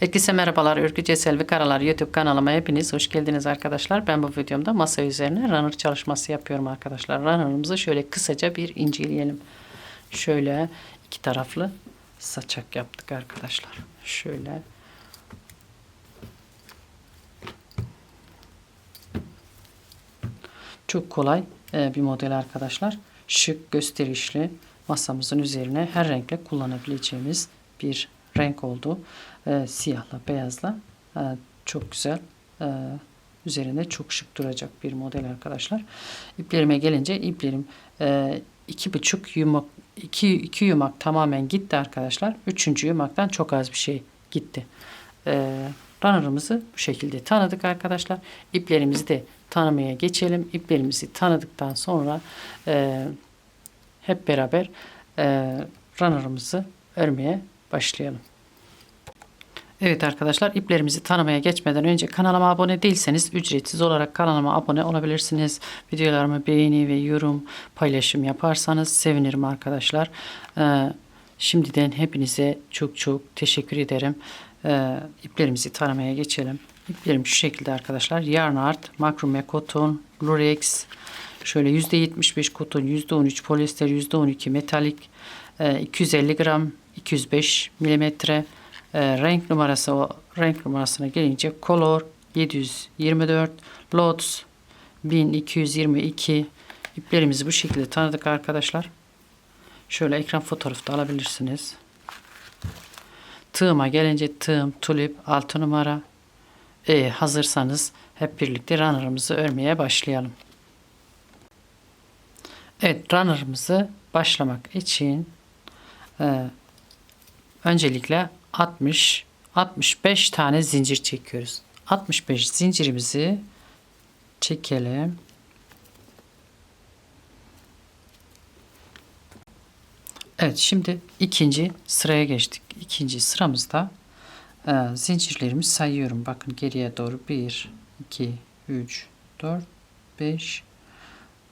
Herkese merhabalar. Ürkü Cesel ve Karalar YouTube kanalıma hepiniz hoş geldiniz arkadaşlar. Ben bu videomda masa üzerine runner çalışması yapıyorum arkadaşlar. Runner'ımızı şöyle kısaca bir inceleyelim. Şöyle iki taraflı saçak yaptık arkadaşlar. Şöyle Çok kolay e, bir model arkadaşlar. Şık, gösterişli masamızın üzerine her renkle kullanabileceğimiz bir renk oldu. E, siyahla, beyazla e, çok güzel. E, üzerinde çok şık duracak bir model arkadaşlar. İplerime gelince iplerim e, iki buçuk yumak iki, iki yumak tamamen gitti arkadaşlar. Üçüncü yumaktan çok az bir şey gitti. E, runner'ımızı bu şekilde tanıdık arkadaşlar. İplerimizi de tanımaya geçelim. İplerimizi tanıdıktan sonra e, hep beraber e, runner'ımızı örmeye başlayalım. Evet arkadaşlar iplerimizi tanımaya geçmeden önce kanalıma abone değilseniz ücretsiz olarak kanalıma abone olabilirsiniz. Videolarımı beğeni ve yorum paylaşım yaparsanız sevinirim arkadaşlar. Ee, şimdiden hepinize çok çok teşekkür ederim. Ee, iplerimizi tanımaya geçelim. İplerim şu şekilde arkadaşlar. Yarn art, makrome koton, lurex, şöyle %75 koton, %13 polyester, %12 metalik, e, 250 gram, 205 milimetre, e, renk numarası o renk numarasına gelince color 724 lots 1222 iplerimizi bu şekilde tanıdık arkadaşlar. Şöyle ekran fotoğrafı da alabilirsiniz. Tığıma gelince tığım tulip 6 numara. E, hazırsanız hep birlikte runner'ımızı örmeye başlayalım. Evet runner'ımızı başlamak için e, öncelikle 60 65 tane zincir çekiyoruz. 65 zincirimizi çekelim. Evet şimdi ikinci sıraya geçtik. İkinci sıramızda e, zincirlerimi sayıyorum. Bakın geriye doğru 1, 2, 3, 4, 5,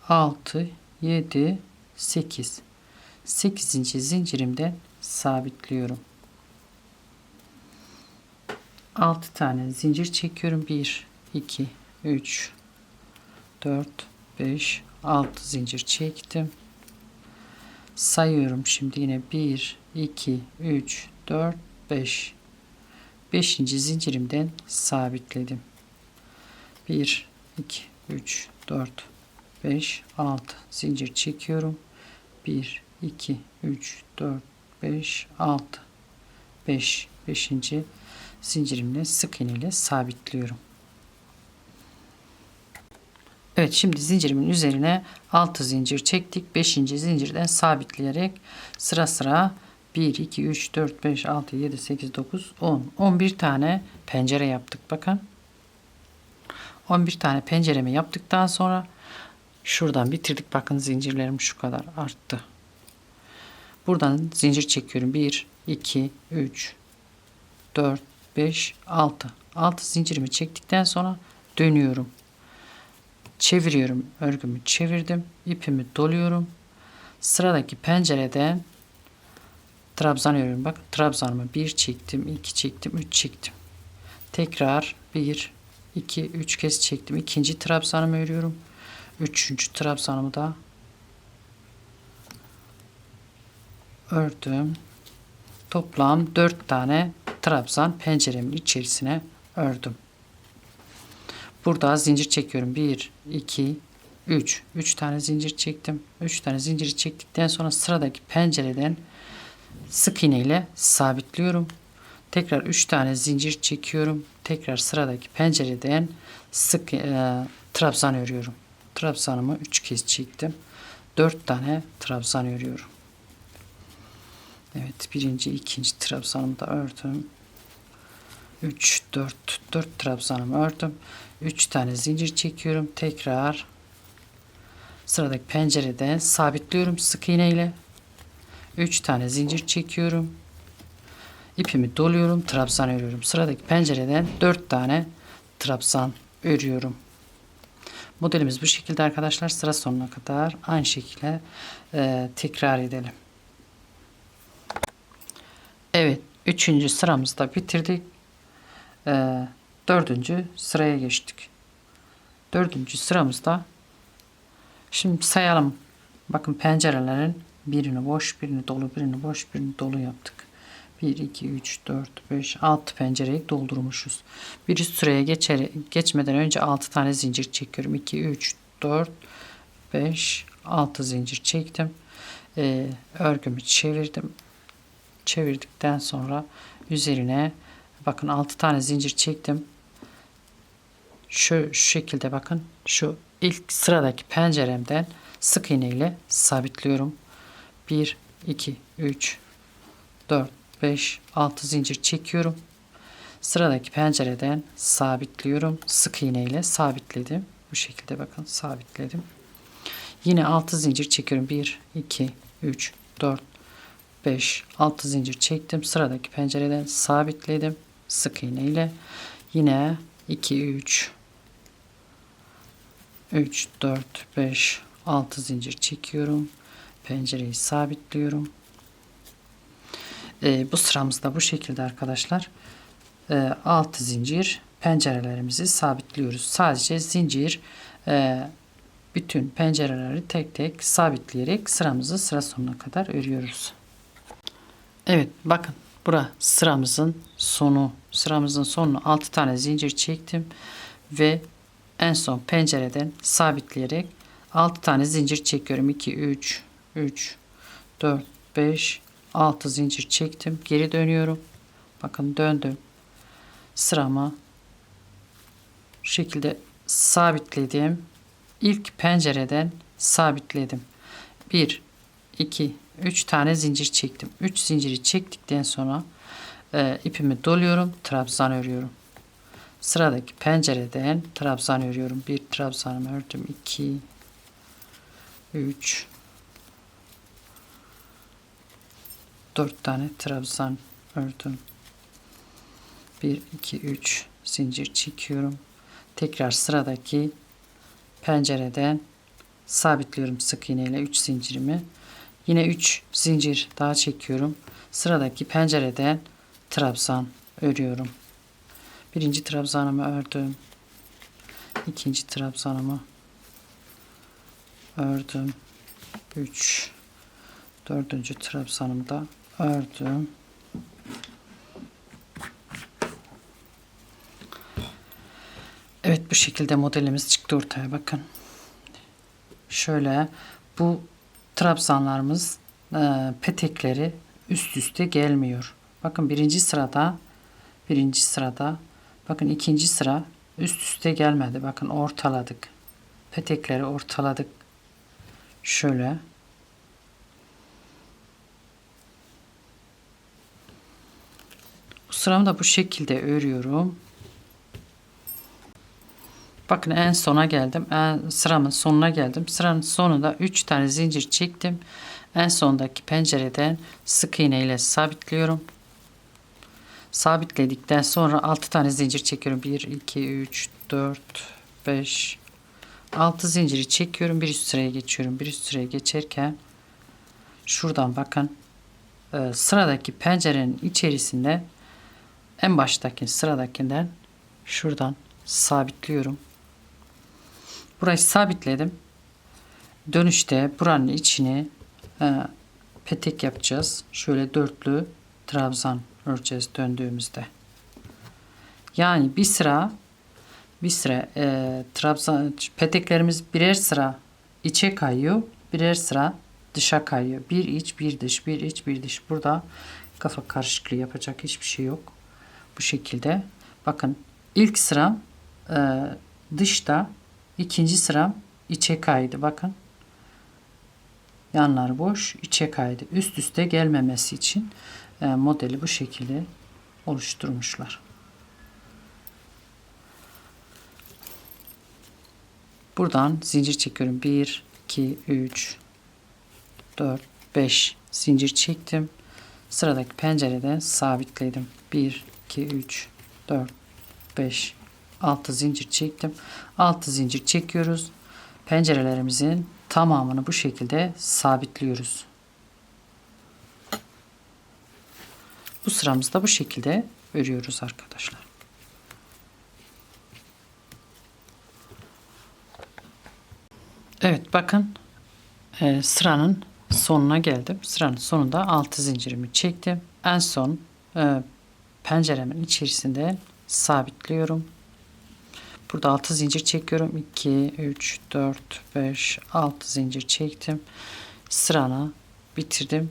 6, 7, 8. 8. zincirimden sabitliyorum. 6 tane zincir çekiyorum. 1, 2, 3, 4, 5, 6 zincir çektim. Sayıyorum şimdi yine 1, 2, 3, 4, 5. 5. zincirimden sabitledim. 1, 2, 3, 4, 5, 6 zincir çekiyorum. 1, 2, 3, 4, 5, 6. 5, 5 zincirimle sık iğne ile sabitliyorum. Evet şimdi zincirimin üzerine 6 zincir çektik. 5. zincirden sabitleyerek sıra sıra 1, 2, 3, 4, 5, 6, 7, 8, 9, 10. 11 tane pencere yaptık bakın. 11 tane penceremi yaptıktan sonra şuradan bitirdik. Bakın zincirlerim şu kadar arttı. Buradan zincir çekiyorum. 1, 2, 3, 4, 5, 6. 6 zincirimi çektikten sonra dönüyorum. Çeviriyorum. Örgümü çevirdim. ipimi doluyorum. Sıradaki pencereden trabzan örüyorum. Bak trabzanımı 1 çektim, 2 çektim, 3 çektim. Tekrar 1, 2, 3 kez çektim. İkinci trabzanımı örüyorum. Üçüncü trabzanımı da ördüm. Toplam 4 tane trabzan penceremin içerisine ördüm. Burada zincir çekiyorum. 1, 2, 3. 3 tane zincir çektim. 3 tane zinciri çektikten sonra sıradaki pencereden sık iğne ile sabitliyorum. Tekrar 3 tane zincir çekiyorum. Tekrar sıradaki pencereden sık e, trabzan örüyorum. Trabzanımı 3 kez çektim. 4 tane trabzan örüyorum. Evet birinci ikinci trabzanımı da ördüm. 3 4 4 trabzanımı ördüm. 3 tane zincir çekiyorum. Tekrar sıradaki pencereden sabitliyorum sık iğne ile. 3 tane zincir çekiyorum. İpimi doluyorum. Trabzan örüyorum. Sıradaki pencereden 4 tane trabzan örüyorum. Modelimiz bu şekilde arkadaşlar. Sıra sonuna kadar aynı şekilde e, tekrar edelim. Üçüncü sıramızda bitirdik. e, dördüncü sıraya geçtik. Dördüncü sıramızda şimdi sayalım. Bakın pencerelerin birini boş, birini dolu, birini boş, birini dolu yaptık. 1, 2, 3, 4, 5, 6 pencereyi doldurmuşuz. Bir üst sıraya geçer, geçmeden önce 6 tane zincir çekiyorum. 2, 3, 4, 5, 6 zincir çektim. Ee, örgümü çevirdim. Çevirdikten sonra üzerine bakın 6 tane zincir çektim. Şu, şu şekilde bakın şu ilk sıradaki penceremden sık iğne ile sabitliyorum. 1, 2, 3, 4, 5, 6 zincir çekiyorum. Sıradaki pencereden sabitliyorum. Sık iğne ile sabitledim. Bu şekilde bakın sabitledim. Yine 6 zincir çekiyorum. 1, 2, 3, 4, 5, 6 zincir çektim. Sıradaki pencereden sabitledim. Sık iğne ile. Yine 2, 3, 3, 4, 5, 6 zincir çekiyorum. Pencereyi sabitliyorum. Ee, bu sıramızda bu şekilde arkadaşlar. Ee, 6 zincir pencerelerimizi sabitliyoruz. Sadece zincir e, bütün pencereleri tek tek sabitleyerek sıramızı sıra sonuna kadar örüyoruz. Evet bakın bura sıramızın sonu. Sıramızın sonunu 6 tane zincir çektim ve en son pencereden sabitleyerek 6 tane zincir çekiyorum. 2 3 3 4 5 6 zincir çektim. Geri dönüyorum. Bakın döndüm. Sıramı şu şekilde sabitledim. İlk pencereden sabitledim. 1 2 3 tane zincir çektim. 3 zinciri çektikten sonra e, ipimi doluyorum. Trabzan örüyorum. Sıradaki pencereden trabzan örüyorum. Bir trabzanımı ördüm. 2 3 4 tane trabzan ördüm. 1 2 3 zincir çekiyorum. Tekrar sıradaki pencereden sabitliyorum sık iğne ile 3 zincirimi. Yine 3 zincir daha çekiyorum. Sıradaki pencereden trabzan örüyorum. Birinci trabzanımı ördüm. İkinci trabzanımı ördüm. 3 dördüncü trabzanımı da ördüm. Evet bu şekilde modelimiz çıktı ortaya bakın. Şöyle bu trabzanlarımız e, petekleri üst üste gelmiyor. Bakın birinci sırada birinci sırada bakın ikinci sıra üst üste gelmedi. Bakın ortaladık. Petekleri ortaladık. Şöyle Bu sıramı da bu şekilde örüyorum. Bakın en sona geldim. En, sıramın sonuna geldim. Sıranın sonunda 3 tane zincir çektim. En sondaki pencereden sık iğne ile sabitliyorum. Sabitledikten sonra 6 tane zincir çekiyorum. 1, 2, 3, 4, 5, 6 zinciri çekiyorum. Bir üst sıraya geçiyorum. Bir üst sıraya geçerken şuradan bakın e, sıradaki pencerenin içerisinde en baştaki sıradakinden şuradan sabitliyorum. Burayı sabitledim. Dönüşte buranın içine e, petek yapacağız. Şöyle dörtlü trabzan öreceğiz döndüğümüzde. Yani bir sıra bir sıra e, trabzan peteklerimiz birer sıra içe kayıyor. Birer sıra dışa kayıyor. Bir iç bir dış bir iç bir dış. Burada kafa karışıklığı yapacak hiçbir şey yok. Bu şekilde. Bakın ilk sıram e, dışta ikinci sıram içe kaydı. Bakın yanlar boş içe kaydı. Üst üste gelmemesi için e, modeli bu şekilde oluşturmuşlar. Buradan zincir çekiyorum. 1, 2, 3, 4, 5 zincir çektim. Sıradaki pencereden sabitledim. 1, 2, 3, 4, 5, 6 zincir çektim. 6 zincir çekiyoruz. Pencerelerimizin tamamını bu şekilde sabitliyoruz. Bu sıramızı da bu şekilde örüyoruz arkadaşlar. Evet bakın e, sıranın sonuna geldim. Sıranın sonunda 6 zincirimi çektim. En son e, penceremin içerisinde sabitliyorum. Burada 6 zincir çekiyorum. 2, 3, 4, 5, 6 zincir çektim. Sıranı bitirdim.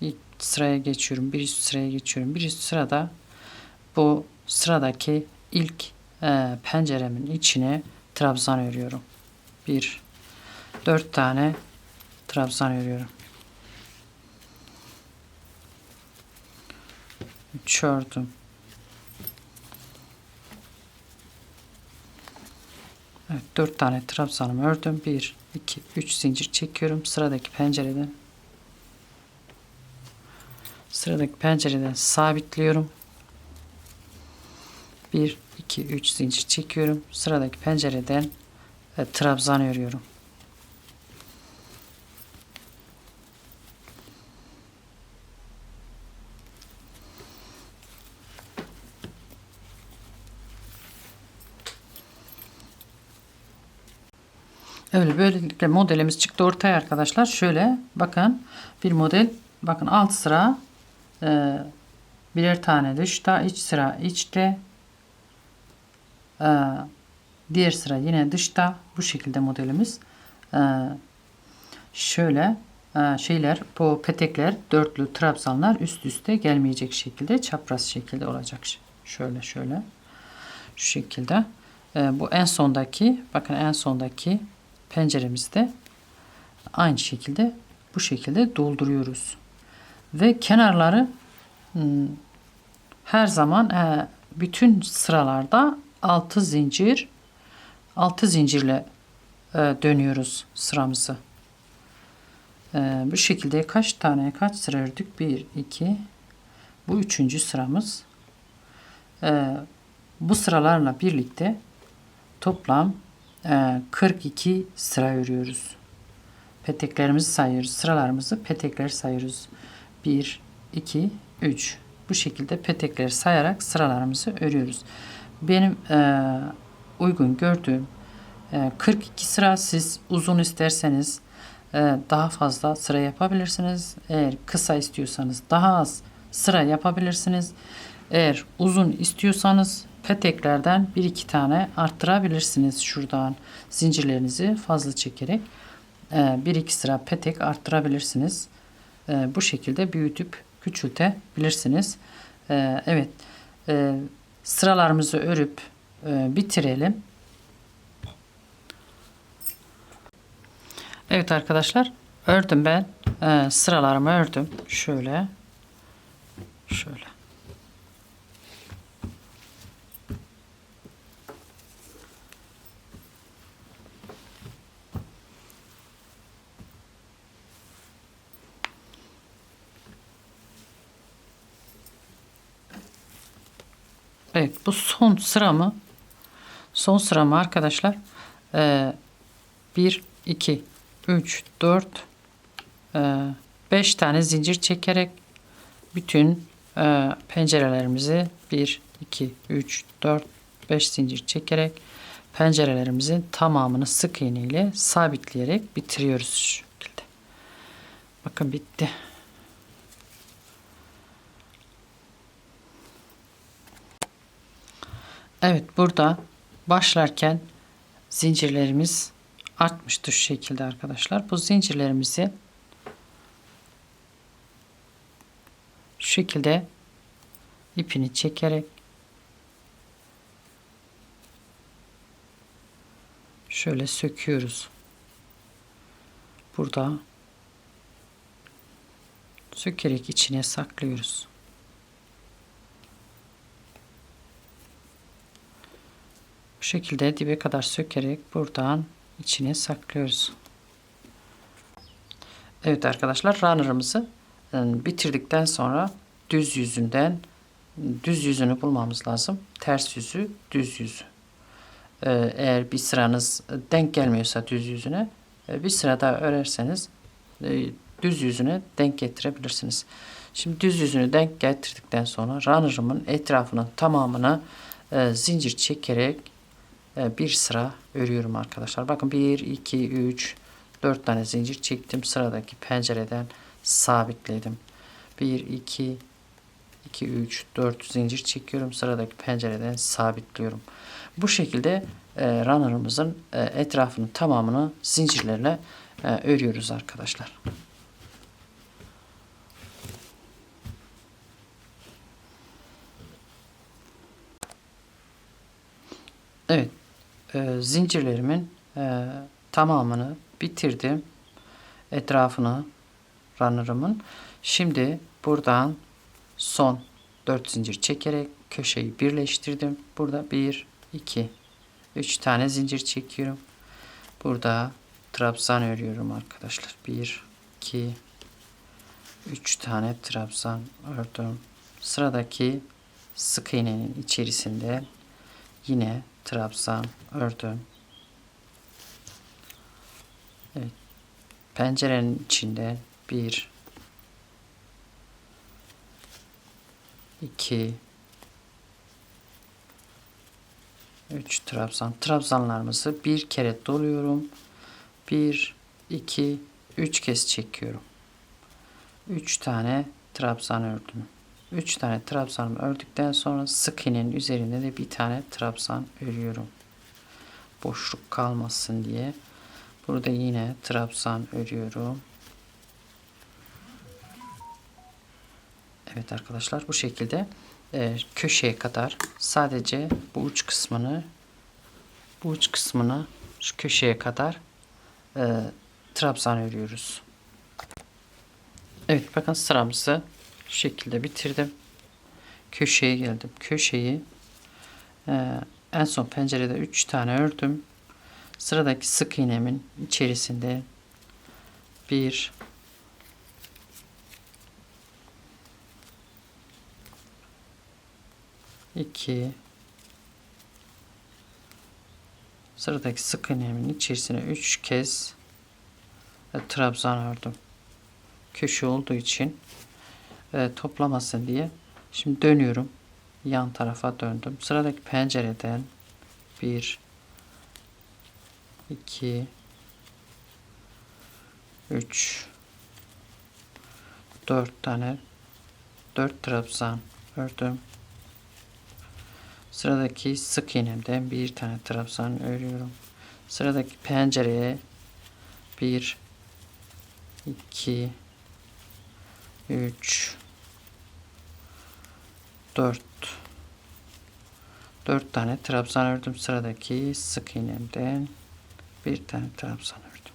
İlk sıraya geçiyorum. Bir üst sıraya geçiyorum. Bir üst sırada bu sıradaki ilk e, penceremin içine trabzan örüyorum. Bir, dört tane trabzan örüyorum. Üç ördüm. Evet, dört tane trabzanımı ördüm. Bir, iki, üç zincir çekiyorum. Sıradaki pencereden sıradaki pencereden sabitliyorum. 1 2 3 zincir çekiyorum. Sıradaki pencereden e, trabzan örüyorum. Böylelikle modelimiz çıktı ortaya arkadaşlar. Şöyle bakın bir model. Bakın alt sıra e, birer tane dışta iç sıra içte e, diğer sıra yine dışta bu şekilde modelimiz. E, şöyle e, şeyler bu petekler dörtlü trabzanlar üst üste gelmeyecek şekilde çapraz şekilde olacak. Şöyle şöyle. Şu şekilde. E, bu en sondaki bakın en sondaki penceremizde aynı şekilde bu şekilde dolduruyoruz ve kenarları hmm, her zaman e, bütün sıralarda 6 zincir 6 zincirle e, dönüyoruz sıramızı. E, bu şekilde kaç tane kaç sıra ördük? 1 2 bu üçüncü sıramız. Bu sıralarla birlikte toplam 42 sıra örüyoruz. Peteklerimizi sayıyoruz. Sıralarımızı petekler sayıyoruz. 1, 2, 3. Bu şekilde petekleri sayarak sıralarımızı örüyoruz. Benim e, uygun gördüğüm e, 42 sıra siz uzun isterseniz e, daha fazla sıra yapabilirsiniz. Eğer kısa istiyorsanız daha az sıra yapabilirsiniz. Eğer uzun istiyorsanız peteklerden bir iki tane arttırabilirsiniz şuradan zincirlerinizi fazla çekerek e, bir iki sıra petek arttırabilirsiniz. E, bu şekilde büyütüp küçültebilirsiniz. E, evet sıralarımızı örüp bitirelim. Evet arkadaşlar ördüm ben sıralarımı ördüm şöyle Evet bu son sıramı son sıramı arkadaşlar e, 1 2 3 4 5 tane zincir çekerek bütün e, pencerelerimizi 1 2 3 4 5 zincir çekerek pencerelerimizin tamamını sık iğne ile sabitleyerek bitiriyoruz şu şekilde. Bakın bitti. Evet burada başlarken zincirlerimiz artmıştır şu şekilde arkadaşlar. Bu zincirlerimizi şu şekilde ipini çekerek şöyle söküyoruz. Burada sökerek içine saklıyoruz. Şekilde dibe kadar sökerek buradan içine saklıyoruz. Evet arkadaşlar runner'ımızı e, bitirdikten sonra düz yüzünden düz yüzünü bulmamız lazım. Ters yüzü, düz yüzü. E, eğer bir sıranız denk gelmiyorsa düz yüzüne e, bir sıra daha örerseniz düz yüzüne denk getirebilirsiniz. Şimdi düz yüzünü denk getirdikten sonra runner'ımın etrafının tamamını zincir çekerek bir sıra örüyorum arkadaşlar. Bakın 1, 2, 3, 4 tane zincir çektim. Sıradaki pencereden sabitledim. 1 2 2 3 4 zincir çekiyorum. Sıradaki pencereden sabitliyorum. Bu şekilde e, runner'ımızın e, etrafının tamamını zincirlerle e, örüyoruz arkadaşlar. Evet. E, zincirlerimin e, tamamını bitirdim. Etrafını runner'ımın. Şimdi buradan son 4 zincir çekerek köşeyi birleştirdim. Burada 1 2 3 tane zincir çekiyorum. Burada trabzan örüyorum arkadaşlar. 1 2 3 tane trabzan ördüm. Sıradaki sık iğnenin içerisinde yine trabzan ördüm. Evet. Pencerenin içinde 1 2 3 trabzan. Trabzanlarımızı bir kere doluyorum. 1 2 3 kez çekiyorum. 3 tane trabzan ördüm. 3 tane trabzanımı ördükten sonra sık iğnenin üzerinde de bir tane trabzan örüyorum. Boşluk kalmasın diye. Burada yine trabzan örüyorum. Evet arkadaşlar bu şekilde e, köşeye kadar sadece bu uç kısmını bu uç kısmını şu köşeye kadar e, trabzan örüyoruz. Evet bakın sıramızı şu şekilde bitirdim. Köşeye geldim. Köşeyi e, en son pencerede 3 tane ördüm. Sıradaki sık iğnemin içerisinde bir iki sıradaki sık iğnemin içerisine üç kez e, trabzan ördüm. Köşe olduğu için e, toplamasın diye. Şimdi dönüyorum. Yan tarafa döndüm. Sıradaki pencereden bir 2 3 4 tane 4 trabzan ördüm. Sıradaki sık iğnemden bir tane trabzan örüyorum. Sıradaki pencereye 1 2 3 4 4 tane trabzan ördüm. Sıradaki sık iğnemden bir tane trabzan ördüm.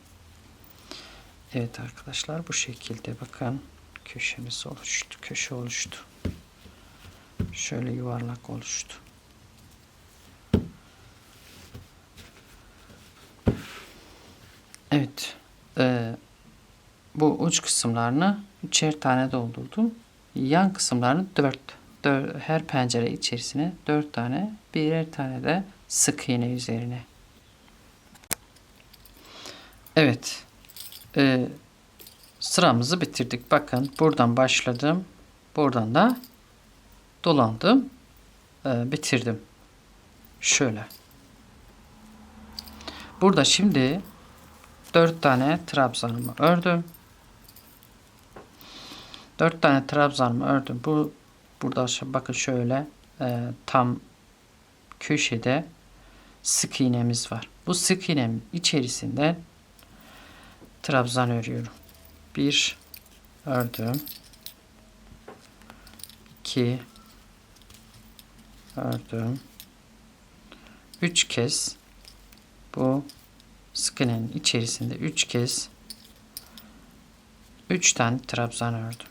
Evet arkadaşlar bu şekilde bakın köşemiz oluştu. Köşe oluştu. Şöyle yuvarlak oluştu. Evet. E, bu uç kısımlarını üçer tane doldurdum. Yan kısımlarını dört, dört her pencere içerisine dört tane birer tane de sık iğne üzerine Evet. Ee, sıramızı bitirdik. Bakın buradan başladım. Buradan da dolandım. Ee, bitirdim. Şöyle. Burada şimdi dört tane trabzanımı ördüm. Dört tane trabzanımı ördüm. Bu burada bakın şöyle e, tam köşede sık iğnemiz var. Bu sık iğnemin içerisinde trabzan örüyorum. Bir ördüm. iki ördüm. Üç kez bu sık iğnenin içerisinde üç kez üç tane trabzan ördüm.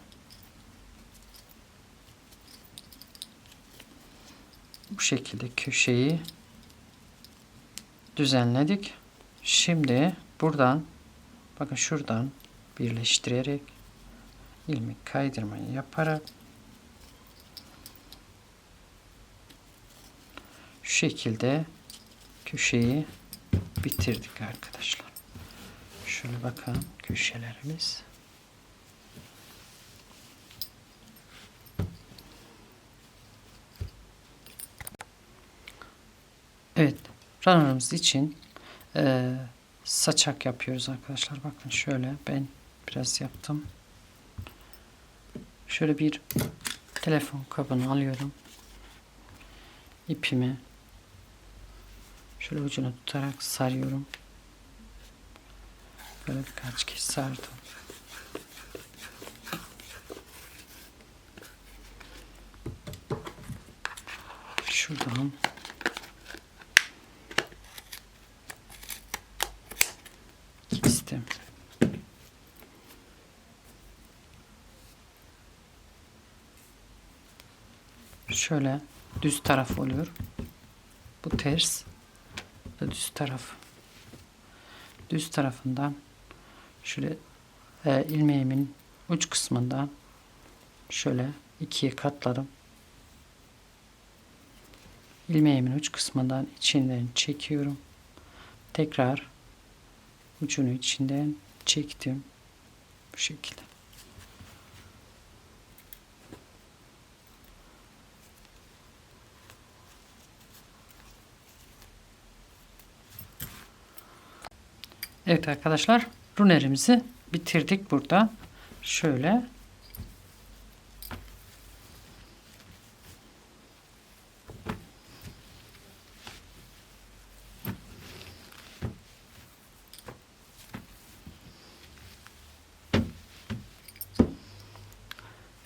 Bu şekilde köşeyi düzenledik. Şimdi buradan Bakın şuradan birleştirerek ilmek kaydırmayı yaparak şu şekilde köşeyi bitirdik arkadaşlar. Şöyle bakın köşelerimiz. Evet, runner'ımız için e, saçak yapıyoruz arkadaşlar. Bakın şöyle ben biraz yaptım. Şöyle bir telefon kabını alıyorum. İpimi şöyle ucunu tutarak sarıyorum. Böyle birkaç kez sardım. Şuradan kestim. Şöyle düz taraf oluyor. Bu ters. Bu düz taraf. Düz tarafından şöyle e, ilmeğimin uç kısmından şöyle ikiye katladım. İlmeğimin uç kısmından içinden çekiyorum. Tekrar ucunu içinden çektim. Bu şekilde. Evet arkadaşlar runerimizi bitirdik burada. Şöyle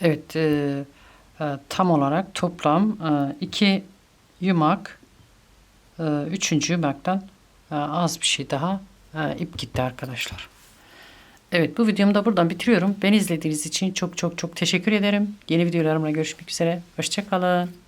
Evet, e, e, tam olarak toplam e, iki yumak, e, üçüncü yumaktan e, az bir şey daha e, ip gitti arkadaşlar. Evet, bu videomu da buradan bitiriyorum. Beni izlediğiniz için çok çok çok teşekkür ederim. Yeni videolarımla görüşmek üzere. Hoşçakalın.